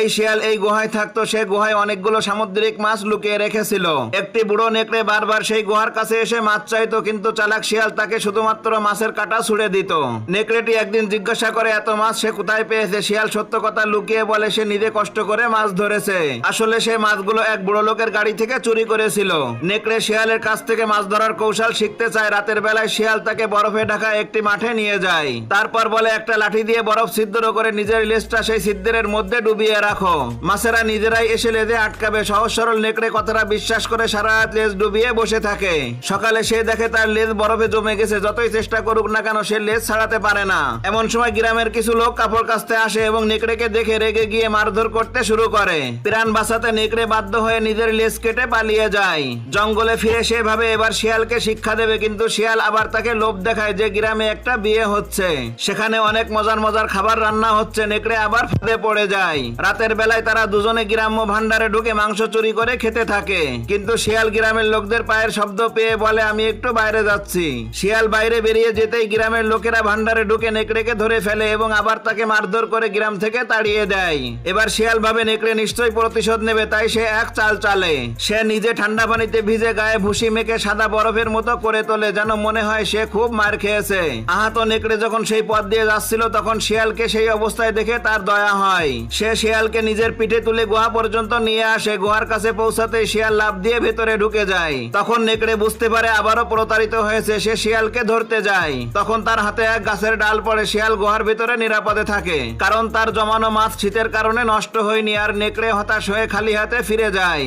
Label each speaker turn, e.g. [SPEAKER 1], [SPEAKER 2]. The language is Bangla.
[SPEAKER 1] এই শিয়াল এই গুহায় থাকতো, সে গুহায় অনেকগুলো সামুদ্রিক মাছ লুকিয়ে রেখেছিল। একটি বুড়ো নেকড়ে বারবার সেই গুহার কাছে এসে মাছ চাইতো, কিন্তু চালাক শিয়াল তাকে শুধুমাত্র মাছের কাটা ছুড়ে দিত। নেকড়েটি একদিন জিজ্ঞাসা করে, এত মাছ সে কোথায় পেয়েছে? শিয়াল সত্য কথা লুকিয়ে বলে, সে নিজে কষ্ট করে মাছ ধরেছে। আসলে সে মাছগুলো এক বুড়ো লোকের গাড়ি থেকে চুরি করেছিল। নেকড়ে শিয়ালের কাছ থেকে মাছ ধরার কৌশল শিখতে চায়। রাতের বেলায় শিয়াল তাকে বরফে ঢাকা একটি মাঠে নিয়ে যায়। তারপর বলে, একটা লাঠি দিয়ে বরফ ছিদ্র করে নিজের লেজটা সেই ছিদ্রের মধ্যে ডুবিয়ে রাখো। মাছেরা নিজেরাই এসে লেজে আটকাবে। সহজ সরল নেকড়ে কথাটা বিশ্বাস করে সারা রাত লেজ ডুবিয়ে বসে থাকে। সকালে সে দেখে তার লেজ বরফে জমে গেছে। যতই চেষ্টা করুক না কেন সে লেজ ছাড়াতে পারে না। এমন সময় গ্রামের কিছু লোক কাপড় কাচতে আসে এবং নেকড়েকে দেখে রেগে গিয়ে মারধর করতে শুরু করে। প্রাণ বাঁচাতে নেকড়ে বাধ্য হয়ে নিজের লেজ কেটে পালিয়ে যায়। জঙ্গলে ফিরে সে ভাবে এবার শিয়ালকে শিক্ষা দেবে, কিন্তু শিয়াল আবার তাকে লোভ দেখায় যে গ্রামে একটা বিয়ে হচ্ছে। সেখানে অনেক মজার মজার খাবার রান্না হচ্ছে। নেকড়ে আবার ফাঁদে পড়ে যায়। রাতের বেলায় তারা দুজনে গ্রাম্য ভান্ডারে ঢুকে মাংস চুরি করে খেতে থাকে। কিন্তু শিয়াল গ্রামের লোকদের পায়ের শব্দ পেয়ে বলে, আমি একটু বাইরে যাচ্ছি। শিয়াল বাইরে বেরিয়ে যেতেই গ্রামের লোকেরা ভান্ডারে ঢুকে নেকড়েকে ধরে ফেলে এবং আবার তাকে মারধর করে গ্রাম থেকে তাড়িয়ে দেয়। এবার শিয়াল ভাবে নেকড়ে নিশ্চয়ই প্রতিশোধ নেবে, তাই সে এক চাল চালে। সে নিজে ঠান্ডা পানিতে ভিজে গায়ে ভুসি মেখে সাদা বরফের মতো করে তোলে, যেন মনে হয় সে খুব মার খেয়েছে। আহত নেকড়ে যখন সেই পথ দিয়ে যাচ্ছিল, তখন শিয়ালকে সেই অবস্থায় দেখে তার দয়া হয়। সে শিয়ালকে নিজের পিঠে তুলে গুহা পর্যন্ত নিয়ে আসে। গুহার কাছে পৌঁছাতে শিয়াল লাভ দিয়ে ভেতরে ঢুকে যায়। তখন নেকড়ে বুঝতে পারে আবারও প্রতারিত হয়েছে, সে শিয়ালকে ধরতে যায়। তখন তার হাতে এক গাছের ডাল পড়ে, শিয়াল গুহার ভিতরে নিরাপদে থাকে। কারণ তার জমানো মাছ শীতের কারণে নষ্ট হয়নি, আর নেকড়ে হতাশ হয়ে খালি হাতে ফিরে যায়।